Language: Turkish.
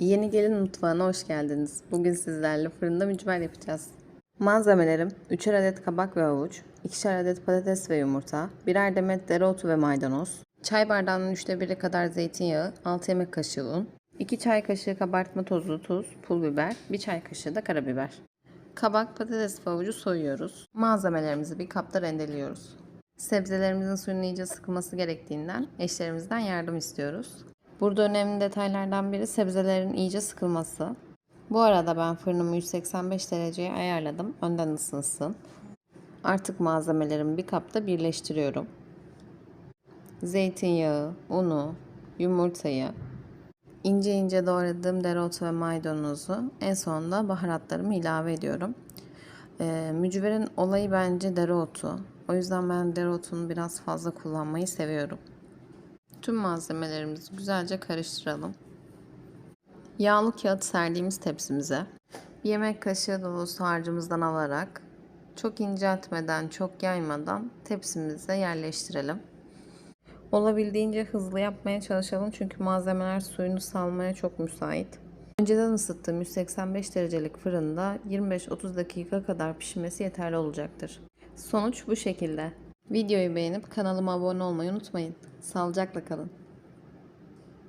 Yeni gelin mutfağına hoş geldiniz. Bugün sizlerle fırında mücver yapacağız. Malzemelerim 3'er adet kabak ve havuç, 2'şer adet patates ve yumurta, birer demet dereotu ve maydanoz, çay bardağının 3'te 1'i kadar zeytinyağı, 6 yemek kaşığı un, 2 çay kaşığı kabartma tozu, tuz, pul biber, 1 çay kaşığı da karabiber. Kabak, patates ve havucu soyuyoruz. Malzemelerimizi bir kapta rendeliyoruz. Sebzelerimizin suyunun iyice sıkılması gerektiğinden eşlerimizden yardım istiyoruz. Burada önemli detaylardan biri sebzelerin iyice sıkılması. Bu arada ben fırınımı 185 dereceye ayarladım. Önden ısınsın. Artık malzemelerimi bir kapta birleştiriyorum. Zeytinyağı, unu, yumurtayı, ince ince doğradığım dereotu ve maydanozu en sonunda baharatlarımı ilave ediyorum. Ee, mücverin olayı bence dereotu. O yüzden ben dereotunu biraz fazla kullanmayı seviyorum. Tüm malzemelerimizi güzelce karıştıralım. Yağlı kağıt serdiğimiz tepsimize bir yemek kaşığı dolusu harcımızdan alarak çok inceltmeden, çok yaymadan tepsimize yerleştirelim. Olabildiğince hızlı yapmaya çalışalım çünkü malzemeler suyunu salmaya çok müsait. Önceden ısıttığım 185 derecelik fırında 25-30 dakika kadar pişmesi yeterli olacaktır. Sonuç bu şekilde. Videoyu beğenip kanalıma abone olmayı unutmayın. Sağlıcakla kalın.